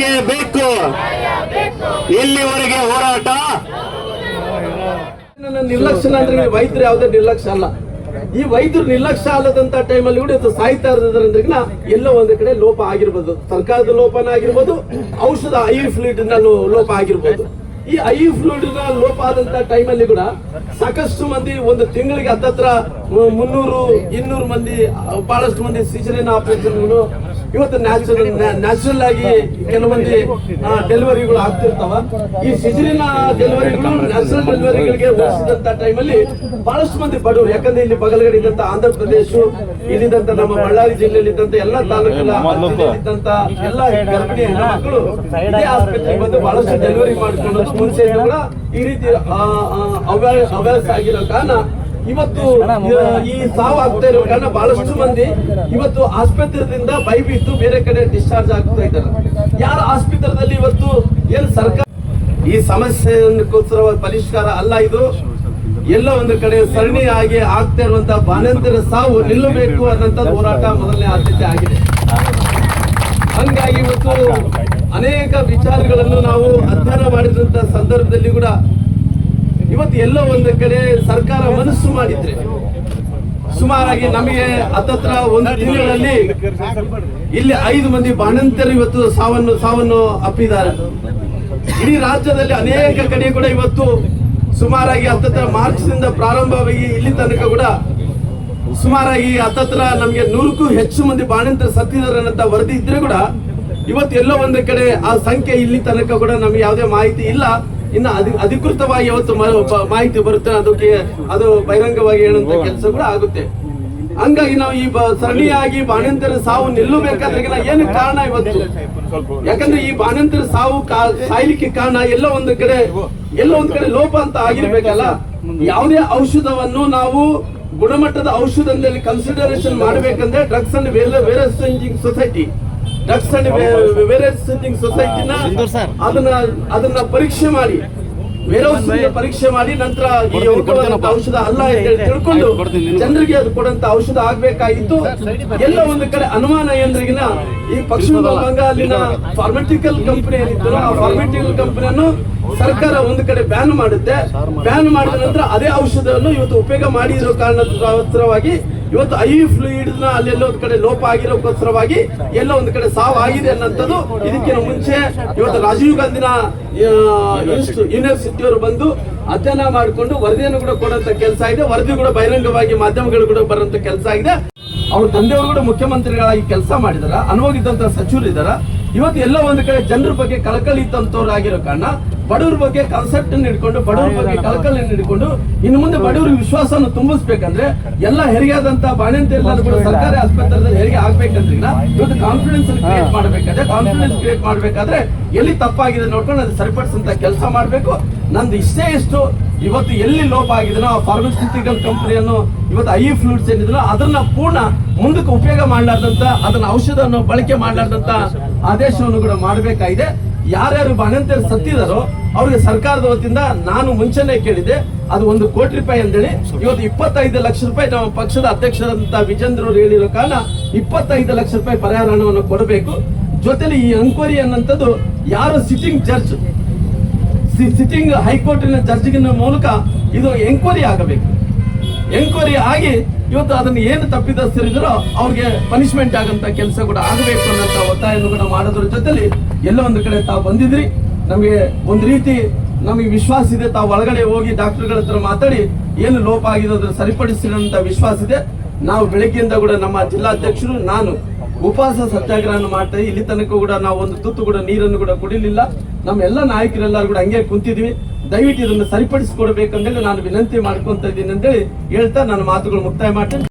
ಬೇಕೇ ಬೇಕು ಇಲ್ಲಿವರೆಗೆ ಹೋರಾಟ. ನಿರ್ಲಕ್ಷ್ಯ ಅಂದ್ರೆ ವೈದ್ಯರು ಯಾವುದೇ ನಿರ್ಲಕ್ಷ್ಯ ಅಲ್ಲ. ಈ ವೈದ್ಯರು ನಿರ್ಲಕ್ಷ್ಯ ಅಲ್ಲದಂತ ಟೈಮಲ್ಲಿ ಕೂಡ ಸಾಯ್ತಾ ಇರೋದ್ರಿಂದ ಎಲ್ಲ ಒಂದು ಕಡೆ ಲೋಪ ಆಗಿರ್ಬೋದು. ಸರ್ಕಾರದ ಲೋಪನ ಆಗಿರ್ಬೋದು, ಔಷಧ ಐ ಫ್ಲೂಯಿಡ್ ಲೋಪ ಆಗಿರ್ಬೋದು. ಈ ಐ ಫ್ಲೂಯಿಡ್ ಲೋಪ ಆದಂತ ಟೈಮಲ್ಲಿ ಕೂಡ ಸಾಕಷ್ಟು ಮಂದಿ ಒಂದು ತಿಂಗಳಿಗೆ ಹತ್ತತ್ರ ಮುನ್ನೂರು, ಇನ್ನೂರು ಮಂದಿ ಬಹಳಷ್ಟು ಮಂದಿ ಸಿಜರಿನ ಆಪರೇಷನ್ ಇವತ್ತು ನ್ಯಾಚುರಲ್ ನ್ಯಾಚುರಲ್ ಆಗಿ ಕೆಲವೊಂದು ಡೆಲಿವರಿಗಳು ಆಗ್ತಿರ್ತಾವ. ಈ ಸಿಜರಿನ ಡೆಲಿವರಿಗಳು ನ್ಯಾಚುರಲ್ ಡೆಲಿವರಿಗಳಿಗೆ ಹೋಲಿಸಿದಂತ ಟೈಮಲ್ಲಿ ಬಹಳಷ್ಟು ಮಂದಿ ಬಡವರು. ಯಾಕಂದ್ರೆ ಇಲ್ಲಿ ಬಗಲ್ಗಡೆ ಇದ್ದಂತ ಆಂಧ್ರ ಪ್ರದೇಶ, ಇಲ್ಲಿದ್ದಂತ ನಮ್ಮ ಬಳ್ಳಾರಿ ಜಿಲ್ಲೆಯಲ್ಲಿ ಇದ್ದಂತ ಎಲ್ಲ ತಾಲೂಕಿನ ಇದ್ದಂತ ಎಲ್ಲ ಗರ್ಭಿಣಿ ಹೆಣ್ಮಕ್ಳು ಇದೇ ಆಸ್ಪತ್ರೆಗೆ ಬಂದು ಬಹಳಷ್ಟು ಡೆಲಿವರಿ ಮಾಡಿಕೊಂಡು ಮುಂಚೆ ಕೂಡ ಈ ರೀತಿ ಅವ್ಯಾಸ ಆಗಿರೋ ಕಾರಣ ಇವತ್ತು ಈ ಸಾವು ಆಗ್ತಾ ಇರೋ ಕಾರಣ ಬಹಳಷ್ಟು ಮಂದಿ ಇವತ್ತು ಆಸ್ಪತ್ರೆಯಿಂದ ಬೈಬಿಟ್ಟು ಬೇರೆ ಕಡೆ ಡಿಸ್ಚಾರ್ಜ್ ಆಗ್ತಾ ಇದ್ದಾರೆ. ಯಾರ ಆಸ್ಪತ್ರೆದಲ್ಲಿ ಇವತ್ತು ಏನು ಸರ್ಕಾರ ಈ ಸಮಸ್ಯೆಗೋಸ್ಕರ ಪರಿಷ್ಕಾರ ಅಲ್ಲ ಇದು. ಎಲ್ಲ ಒಂದು ಕಡೆ ಸರಣಿಯಾಗಿ ಆಗ್ತಾ ಇರುವಂತಹ ಬಾನಂತರ ಸಾವು ನಿಲ್ಲಬೇಕು ಅನ್ನೋಂಥ ಹೋರಾಟ ಮೊದಲನೇ ಆದ್ಯತೆ ಆಗಿದೆ. ಹಂಗಾಗಿ ಇವತ್ತು ಅನೇಕ ವಿಚಾರಗಳನ್ನು ನಾವು ಅಧ್ಯಯನ ಮಾಡಿದಂತ ಸಂದರ್ಭದಲ್ಲಿ ಕೂಡ ಇವತ್ತು ಎಲ್ಲೋ ಒಂದು ಕಡೆ ಸರ್ಕಾರ ಮನಸ್ಸು ಮಾಡಿದ್ರೆ, ಸುಮಾರಾಗಿ ನಮಗೆ ಹತ್ತತ್ರ ಒಂದು ತಿಂಗಳಲ್ಲಿ ಇಲ್ಲಿ ಐದು ಮಂದಿ ಬಾಣಂತರು ಇವತ್ತು ಸಾವನ್ನು ಸಾವನ್ನು ಅಪ್ಪಿದ್ದಾರೆ. ಇಡೀ ರಾಜ್ಯದಲ್ಲಿ ಅನೇಕ ಕಡೆ ಕೂಡ ಇವತ್ತು ಸುಮಾರಾಗಿ ಹತ್ತತ್ರ ಮಾರ್ಚ್ನಿಂದ ಪ್ರಾರಂಭವಾಗಿ ಇಲ್ಲಿ ತನಕ ಕೂಡ ಸುಮಾರಾಗಿ ಹತ್ತತ್ರ ನಮಗೆ ನೂರಕ್ಕೂ ಹೆಚ್ಚು ಮಂದಿ ಬಾಣಂತರ ಸತ್ತಿದ್ದಾರೆ ಅಂತ ವರದಿ ಇದ್ರೆ ಕೂಡ ಇವತ್ತು ಎಲ್ಲೋ ಒಂದು ಕಡೆ ಆ ಸಂಖ್ಯೆ ಇಲ್ಲಿ ತನಕ ಕೂಡ ನಮ್ಗೆ ಯಾವುದೇ ಮಾಹಿತಿ ಇಲ್ಲ. ಇನ್ನು ಅಧಿ ಅಧಿಕೃತವಾಗಿ ಯಾವತ್ತು ಮಾಹಿತಿ ಬರುತ್ತೆ ಅದಕ್ಕೆ ಅದು ಬಹಿರಂಗವಾಗಿ ಏನಂತ ಕೆಲಸ ಕೂಡ ಆಗುತ್ತೆ. ಹಂಗಾಗಿ ನಾವು ಈ ಸರಣಿಯಾಗಿ ಬಾಣಂತರ ಸಾವು ನಿಲ್ಲಬೇಕಾದ್ರೆ ಏನು ಕಾರಣ ಇವತ್ತು? ಯಾಕಂದ್ರೆ ಈ ಬಾಣಂತರ ಸಾವು ಸಾಯ್ಲಿಕ್ಕೆ ಕಾರಣ ಎಲ್ಲ ಒಂದು ಕಡೆ ಎಲ್ಲ ಒಂದ್ ಕಡೆ ಲೋಪ ಅಂತ ಆಗಿರ್ಬೇಕಲ್ಲ? ಯಾವುದೇ ಔಷಧವನ್ನು ನಾವು ಗುಣಮಟ್ಟದ ಔಷಧದಲ್ಲಿ ಕನ್ಸಿಡರೇಷನ್ ಮಾಡಬೇಕಂದ್ರೆ drugs and wares society drugs and wares ಸೊಸೈಟಿನ ಅದನ್ನ ಅದನ್ನ ಪರೀಕ್ಷೆ ಮಾಡಿ. ವೇರೌಸ್ ಪರೀಕ್ಷೆ ಮಾಡಿ ನಂತರ ಈ ಔಷಧ ಅಲ್ಲ ಅಂತ ಹೇಳಿ ತಿಳ್ಕೊಂಡು ಜನರಿಗೆ ಅದು ಕೊಡಂತ ಔಷಧ ಆಗ್ಬೇಕಾಗಿತ್ತು. ಎಲ್ಲ ಒಂದು ಕಡೆ ಅನುಮಾನ ಏನ್ರಿಗಿನ ಈ ಪಶ್ಚಿಮ ಬಂಗಾಲಿನ ಫಾರ್ಮೆಟಿಕಲ್ ಕಂಪನಿ ಏನಿತ್ತು ಆ ಫಾರ್ಮೆಟಿಕಲ್ ಕಂಪನಿಯನ್ನು ಸರ್ಕಾರ ಒಂದು ಕಡೆ ಬ್ಯಾನ್ ಮಾಡುತ್ತೆ. ಬ್ಯಾನ್ ಮಾಡಿದ ನಂತರ ಅದೇ ಔಷಧವನ್ನು ಇವತ್ತು ಉಪಯೋಗ ಮಾಡಿರೋ ಕಾರಣಕ್ಕೋಸ್ಕರವಾಗಿ ಇವತ್ತು ಐ ಫ್ಲೂಯಿಡ್ನ ಅಲ್ಲೆಲ್ಲೋ ಒಂದ್ ಕಡೆ ಲೋಪ ಆಗಿರೋಕ್ಕೋಸ್ಕರವಾಗಿ ಎಲ್ಲೋ ಒಂದ್ ಕಡೆ ಸಾವು ಆಗಿದೆ ಅನ್ನೋಂಥದ್ದು ಇದಕ್ಕಿಂತ ಮುಂಚೆ ಇವತ್ತು ರಾಜೀವ್ ಗಾಂಧಿನ ಯೂನಿವರ್ಸಿಟಿಯವರು ಬಂದು ಅಧ್ಯಯನ ಮಾಡಿಕೊಂಡು ವರದಿಯನ್ನು ಕೂಡ ಕೊಡುವಂತ ಕೆಲಸ ಇದೆ. ವರದಿ ಕೂಡ ಬಹಿರಂಗವಾಗಿ ಮಾಧ್ಯಮಗಳು ಕೂಡ ಬರುವಂತ ಕೆಲಸ ಆಗಿದೆ ಅವ್ರ ತಂದೆಯವರು ಕೂಡ ಮುಖ್ಯಮಂತ್ರಿಗಳಾಗಿ ಕೆಲಸ ಮಾಡಿದಾರ. ಅನುಭವಿದ್ದಂತ ಸಚಿವರು ಇದಾರ ಇವತ್ತು ಎಲ್ಲ ಒಂದು ಕಡೆ ಜನರ ಬಗ್ಗೆ ಕಳಕಳಿ ತಂತವ್ರಾಗಿರೋ ಆಗಿರೋ ಕಾರಣ ಬಡವ್ರ ಬಗ್ಗೆ ಕಾನ್ಸೆಪ್ಟ್ ಇಟ್ಕೊಂಡು ಬಡವರ ಬಗ್ಗೆ ಕಳಕಳಿಯನ್ನು ಇಟ್ಕೊಂಡು ಇನ್ನು ಮುಂದೆ ಬಡವ್ರ ವಿಶ್ವಾಸನ ತುಂಬಿಸ್ಬೇಕಂದ್ರೆ ಎಲ್ಲ ಬಾಣಂತಿಯರೆಲ್ಲರೂ ಕೂಡ ಸರ್ಕಾರಿ ಆಸ್ಪತ್ರೆಯಲ್ಲಿ ಹೆರಿಗೆ ಆಗ್ಬೇಕಂದ್ರೆ ಇವತ್ತು ಕಾನ್ಫಿಡೆನ್ಸ್ ಕ್ರಿಯೇಟ್ ಮಾಡಬೇಕಾದ್ರೆ ಕಾನ್ಫಿಡೆನ್ಸ್ ಕ್ರಿಯೇಟ್ ಮಾಡ್ಬೇಕಾದ್ರೆ ಎಲ್ಲಿ ತಪ್ಪಾಗಿದೆ ನೋಡ್ಕೊಂಡು ಅದು ಸರಿಪಡಿಸಂತ ಕೆಲಸ ಮಾಡಬೇಕು. ನಂದು ಇಷ್ಟೇ ಇಷ್ಟು. ಇವತ್ತು ಎಲ್ಲಿ ಲೋಪ ಆಗಿದನೋ ಫಾರ್ಮಸ್ಯೂಟಿಕಲ್ ಕಂಪ್ನಿಯನ್ನು ಇವತ್ತು ಐ ಫ್ಲೂಡ್ಸ್ ಏನಿದ್ರು ಅದನ್ನ ಪೂರ್ಣ ಮುಂದಕ್ಕೆ ಉಪಯೋಗ ಮಾಡಲಾರ್ದಂತ, ಅದನ್ನ ಔಷಧವನ್ನು ಬಳಕೆ ಮಾಡಲಾರ್ದಂತ ಆದೇಶವನ್ನು ಕೂಡ ಮಾಡಬೇಕಾಗಿದೆ. ಯಾರ್ಯಾರು ಬಾಣಂತಿಯರು ಸತ್ತಿದಾರೋ ಅವ್ರಿಗೆ ಸರ್ಕಾರದ ವತಿಯಿಂದ ನಾನು ಮುಂಚೆನೆ ಕೇಳಿದೆ. ಅದು ಒಂದು ಕೋಟಿ ರೂಪಾಯಿ ಅಂತೇಳಿ. ಇವತ್ತು ಇಪ್ಪತ್ತೈದು ಲಕ್ಷ ರೂಪಾಯಿ ನಮ್ಮ ಪಕ್ಷದ ಅಧ್ಯಕ್ಷರಂತ ವಿಜೇಂದ್ರ ಅವರು ಹೇಳಿರೋ ಕಾರಣ ಇಪ್ಪತ್ತೈದು ಲಕ್ಷ ರೂಪಾಯಿ ಪರಿಹಾರ ಹಣವನ್ನು ಕೊಡಬೇಕು. ಜೊತೆಲಿ ಈ ಎಂಕ್ವೈರಿ ಅನ್ನಂಥದ್ದು ಯಾರು ಸಿಟ್ಟಿಂಗ್ ಜಡ್ಜ್ ಸಿಟ್ಟಿಂಗ್ ಹೈಕೋರ್ಟಿನ ಜಡ್ಜಿನ ಮೂಲಕ ಇದು ಎಂಕ್ವೈರಿ ಆಗಬೇಕು. ಎಂಕ್ವೈರಿ ಆಗಿ ಇವತ್ತು ಅದನ್ನ ಏನು ತಪ್ಪಿದಸ್ಥರಿದ್ರೋ ಅವ್ರಿಗೆ ಪನಿಷ್ಮೆಂಟ್ ಆಗಂತ ಕೆಲಸ ಕೂಡ ಆಗಬೇಕು ಅನ್ನೋಂಥ ಒತ್ತಾಯವನ್ನು ಕೂಡ ಮಾಡೋದ್ರ ಜೊತೆಲಿ ಎಲ್ಲ ಒಂದು ಕಡೆ ತಾವು ಬಂದಿದ್ರಿ. ನಮಗೆ ಒಂದು ರೀತಿ ನಮಗೆ ವಿಶ್ವಾಸ ಇದೆ, ತಾವು ಒಳಗಡೆ ಹೋಗಿ ಡಾಕ್ಟರ್ಗಳ ಹತ್ರ ಮಾತಾಡಿ ಏನು ಲೋಪ ಆಗಿದೆ ಅದನ್ನು ಸರಿಪಡಿಸಿರೋಂಥ ವಿಶ್ವಾಸ ಇದೆ. ನಾವು ಬೆಳಗ್ಗೆಯಿಂದ ಕೂಡ ನಮ್ಮ ಜಿಲ್ಲಾಧ್ಯಕ್ಷರು, ನಾನು ಉಪವಾಸ ಸತ್ಯಾಗ್ರಹ ಮಾಡ್ತಾ ಇಲ್ಲಿ ತನಕ ಕೂಡ ನಾವು ಒಂದು ತುತ್ತು ಕೂಡ ನೀರನ್ನು ಕೂಡ ಕುಡಿಲಿಲ್ಲ. ನಮ್ಮ ಎಲ್ಲ ನಾಯಕರೆಲ್ಲರೂ ಕೂಡ ಹಂಗೆ ಕುಂತಿದ್ವಿ. ದಯವಿಟ್ಟು ಇದನ್ನು ಸರಿಪಡಿಸಿಕೊಡ್ಬೇಕಂತೇಳಿ ನಾನು ವಿನಂತಿ ಮಾಡ್ಕೊಂತ ಇದ್ದೀನಿ ಅಂತೇಳಿ ಹೇಳ್ತಾ ನನ್ನ ಮಾತುಗಳು ಮುಕ್ತಾಯ ಮಾಡ್ತೇನೆ.